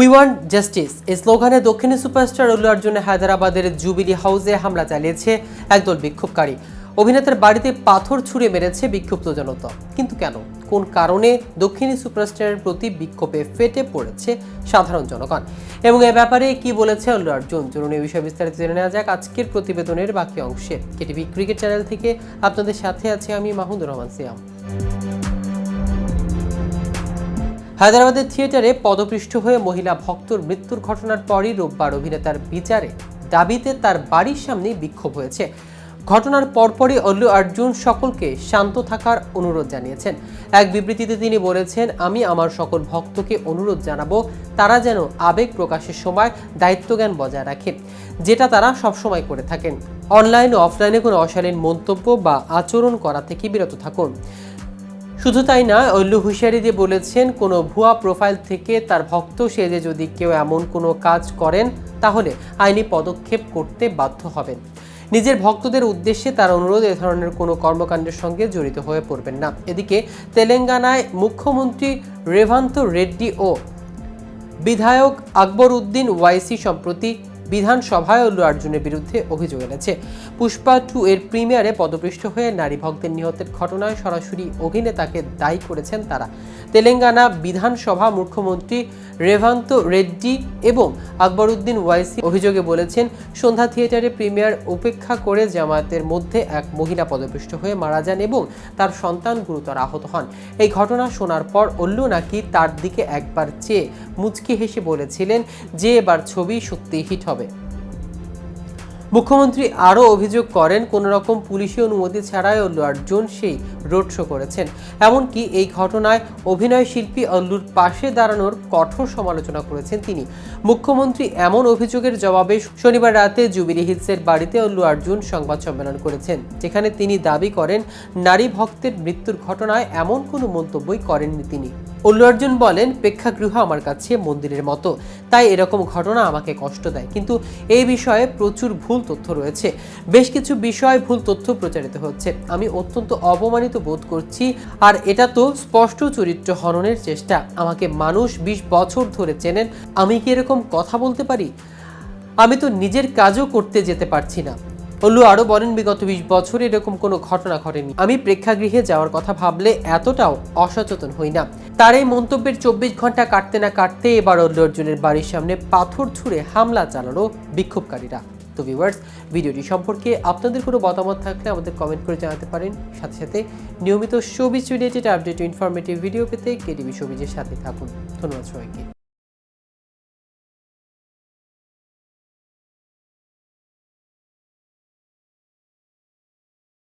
We want justice এই স্লোগানে দক্ষিণী সুপারস্টার অল্লু অর্জুনের হায়দ্রাবাদের জুবিলি হাউসে হামলা চালিয়েছে একদল বিক্ষোভকারী। অভিনেতার বাড়িতে পাথর ছুঁড়ে মেরেছে বিক্ষুব্ধ জনতা। কিন্তু কেন? কোন কারণে দক্ষিণী সুপারস্টারের প্রতি বিক্ষোভে ফেটে পড়েছে সাধারণ জনগণ? এবং এ ব্যাপারে কি বলেছে অল্লু অর্জুন? চলুন এই বিষয়ে বিস্তারিত জেনে নেওয়া যাক আজকের প্রতিবেদনের বাকি অংশে। কেটিভি ক্রিকেট চ্যানেল থেকে আপনাদের সাথে আছি আমি মাহমুদুর রহমান সিয়াম। হায়দ্রাবাদের থিয়েটারে পদপৃষ্ঠ হয়ে মহিলা ভক্তর মৃত্যুর ঘটনার পরই রোববার অভিনেতার বিচারে দাবিতে তার বাড়ির সামনে বিক্ষোভ হয়েছে। ঘটনার পরপরই অল্লু অর্জুন সকলকে শান্ত থাকার অনুরোধ জানিয়েছেন। এক বিবৃতিতে তিনি বলেছেন, আমি আমার সকল ভক্তকে অনুরোধ জানাব, তারা যেন আবেগ প্রকাশের সময় দায়িত্বজ্ঞান বজায় রাখে, যেটা তারা সবসময় করে থাকেন। অনলাইন ও অফলাইনে কোনো অশালীন মন্তব্য বা আচরণ করা থেকে বিরত থাকুন? শুধু তাই না অল্লু হুঁশিয়ারি বলেছেন, কোনো ভুয়া প্রোফাইল থেকে তার ভক্ত সেজে যদি কেউ এমন কোনো কাজ করেন, তাহলে আইনি পদক্ষেপ করতে বাধ্য হবেন। নিজের ভক্তদের উদ্দেশ্যে তার অনুরোধ এ ধরনের কোনো কর্মকাণ্ডের সঙ্গে জড়িত হয়ে পড়বেন না। এদিকে তেলেঙ্গানায় মুখ্যমন্ত্রী রেভান্ত রেড্ডি ও বিধায়ক আকবর উদ্দিন ওয়াইসি সম্প্রতি বিধানসভায় অল্লু আর্জুনের বিরুদ্ধে অভিযোগ এনেছে। পুষ্পা টু এর প্রিমিয়ারে পদপৃষ্ট হয়ে নারী ভক্তের নিহতের ঘটনায় সরাসরি অভিনেতাকে দায়ী করেছেন তারা। তেলেঙ্গানা বিধানসভা মুখ্যমন্ত্রী রেভান্ত রেড্ডি এবং আকবর উদ্দিন ওয়াইসি অভিযোগে বলেছেন, সন্ধ্যা থিয়েটারে প্রিমিয়ার উপেক্ষা করে জামায়াতের মধ্যে এক মহিলা পদপৃষ্ঠ হয়ে মারা যান এবং তার সন্তান গুরুতর আহত হন। এই ঘটনা শোনার পর অল্লু নাকি তার দিকে একবার চেয়ে মুচকি হেসে বলেছিলেন যে এবার ছবি সত্যি হিট হবে। মুখ্যমন্ত্রী আরও অভিযোগ করেন কোনো রকম পুলিশি অনুমতি ছাড়াই অল্লু অর্জুন সেই রোড শো করেছেন। এমনকি এই ঘটনায় অভিনয় শিল্পী অল্লুর পাশে দাঁড়ানোর কঠোর সমালোচনা করেছেন তিনি। মুখ্যমন্ত্রী এমন অভিযোগের জবাবে শনিবার রাতে জুবিলি হিলসের বাড়িতে অল্লু আর্জুন সংবাদ সম্মেলন করেছেন, যেখানে তিনি দাবি করেন, নারী ভক্তের মৃত্যুর ঘটনায় এমন কোনো মন্তব্যই করেননি তিনি। অল্লু অর্জুন বলেন, প্রেক্ষাগৃহ আমার কাছে মন্দিরের মতো। তাই এরকম ঘটনা আমাকে কষ্ট দেয়। কিন্তু এই বিষয়ে প্রচুর ভুল তথ্য রয়েছে। বেশ কিছু বিষয় ভুল তথ্য প্রচারিত হচ্ছে। আমি অত্যন্ত অপমানিত বোধ করছি, আর এটা তো স্পষ্ট চরিত্র হননের চেষ্টা। আমাকে মানুষ বিশ বছর ধরে চেনেন, আমি কি এরকম কথা বলতে পারি? আমি তো নিজের কাজও করতে যেতে পারছি না। অল্লু আরও বলেন, বিগত বিশ বছর এরকম কোনো ঘটনা ঘটেনি। আমি প্রেক্ষাগৃহে যাওয়ার কথা ভাবলে এতটাও অসচেতন হই না। তার এই মন্তব্যের চব্বিশ ঘণ্টা কাটতে না কাটতে এবার অল্লু অর্জুনের বাড়ির সামনে পাথর ছুঁড়ে হামলা চালালো বিক্ষোভকারীরা। তো ভিউয়ার্স ভিডিওটি সম্পর্কে আপনাদের কোনো মতামত থাকলে আমাদের কমেন্ট করে জানাতে পারেন। সাথে সাথে নিয়মিত showbiz related update informative video পেতে কেটিভি শোবিজের সাথে থাকুন। ধন্যবাদ সবাইকে।